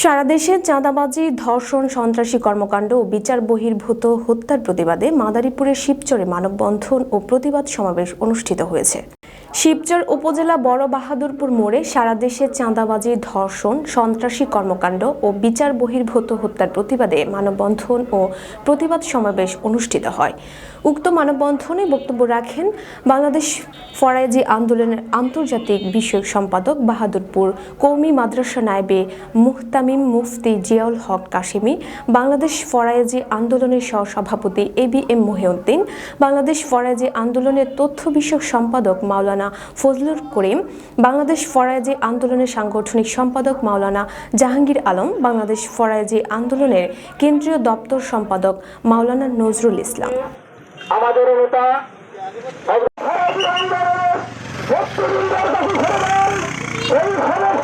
সারা দেশে চাঁদাবাজি, ধর্ষণ, সন্ত্রাসী কর্মকাণ্ড ও বিচার বহির্ভূত হত্যার প্রতিবাদে মাদারীপুরের শিবচরে মানববন্ধন ও প্রতিবাদ সমাবেশ অনুষ্ঠিত হয়েছে। শিবচর উপজেলা বড় বাহাদুরপুর মোড়ে সারা দেশে চাঁদাবাজি, ধর্ষণ, সন্ত্রাসী কর্মকাণ্ড ও বিচার বহির্ভূত হত্যার প্রতিবাদে মানববন্ধন ও প্রতিবাদ সমাবেশ অনুষ্ঠিত হয়। উক্ত মানববন্ধনে বক্তব্য রাখেন বাংলাদেশ ফরাইজি আন্দোলনের আন্তর্জাতিক বিষয়ক সম্পাদক বাহাদুরপুর কৌমি মাদ্রাসা নায়েবে মুহতামিম মুফতি জিয়াউল হক কাশিমি বাংলাদেশ ফরাইজি আন্দোলনের সহসভাপতি A B M Mohiuddin, Bangladesh Faraizi আন্দোলনের তথ্য বিষয়ক সম্পাদক মাওলানা ফজলুল করিম, বাংলাদেশ ফরাইজি আন্দোলনের সাংগঠনিক সম্পাদক মাওলানা জাহাঙ্গীর আলম, বাংলাদেশ ফরাইজি আন্দোলনের কেন্দ্রীয় দপ্তর সম্পাদক মাওলানা নজরুল ইসলাম। আমাদের নেতা এই সমস্ত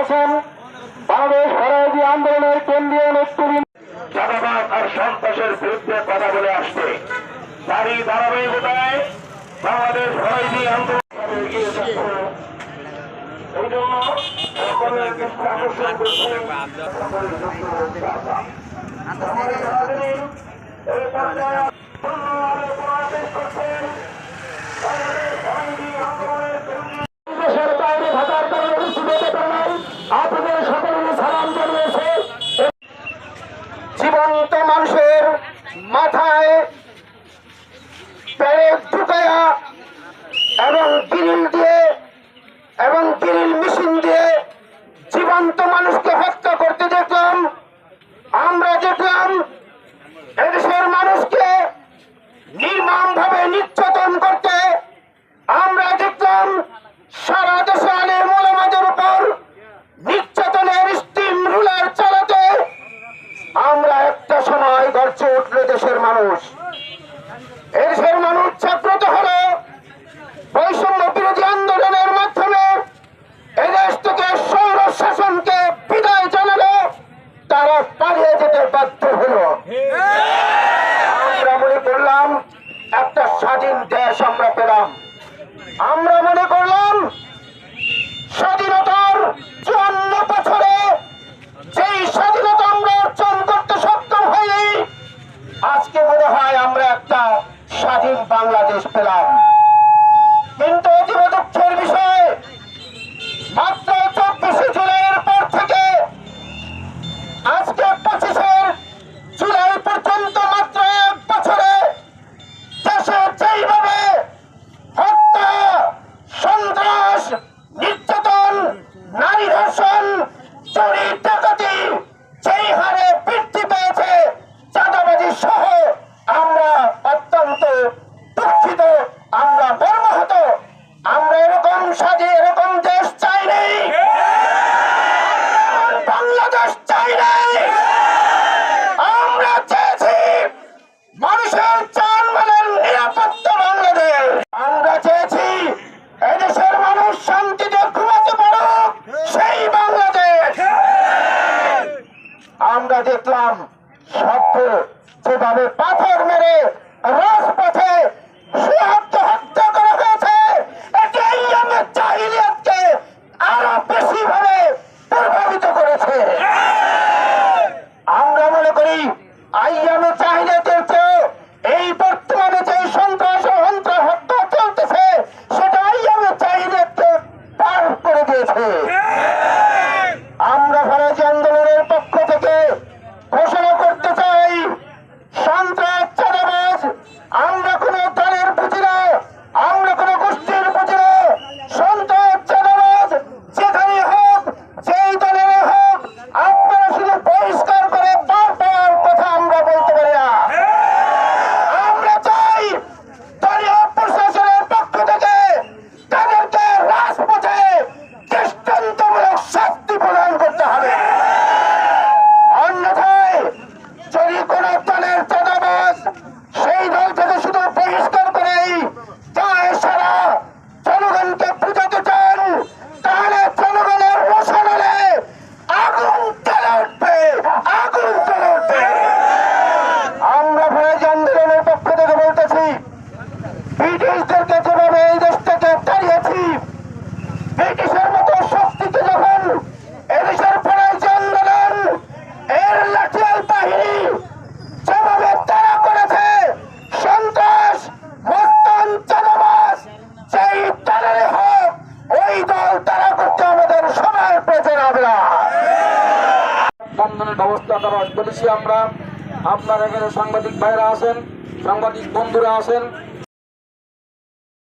আছেন বাংলাদেশ ফরাজি আন্দোলনের কেন্দ্রীয় নেতৃবৃন্দ। চাঁদাবাদ আর সন্ত্রাসের বিরুদ্ধে কথা বলে আসছে। তারই ধারাবাহিকতায় বাংলাদেশ ফরাজি আন্দোলন। এই জন্য আকর্ষণ করছে। এই করছেন। এবং আমরা মনে করলাম স্বাধীনতার চুয়ান্ন বছরে যেই স্বাধীনতা আমরা অর্জন করতে সক্ষম হয়নি। আজকে মনে হয় আমরা একটা স্বাধীন বাংলাদেশ পেলাম। কিন্তু Bye. এই আইয়ামে চাহিদা চলছে। এই বর্তমানে যে সন্ত্রাস হন্ত্রা হত্যা চলতেছে সেটা আইয়ামে চাহিদাকে পার করে দিয়েছে। আমরা ভারতীয় আন্দোলনের পক্ষ থেকে কথা বলেছি আমরা। আপনার এখানে সাংবাদিক ভাইরা আছেন সাংবাদিক বন্ধুরা আছেন।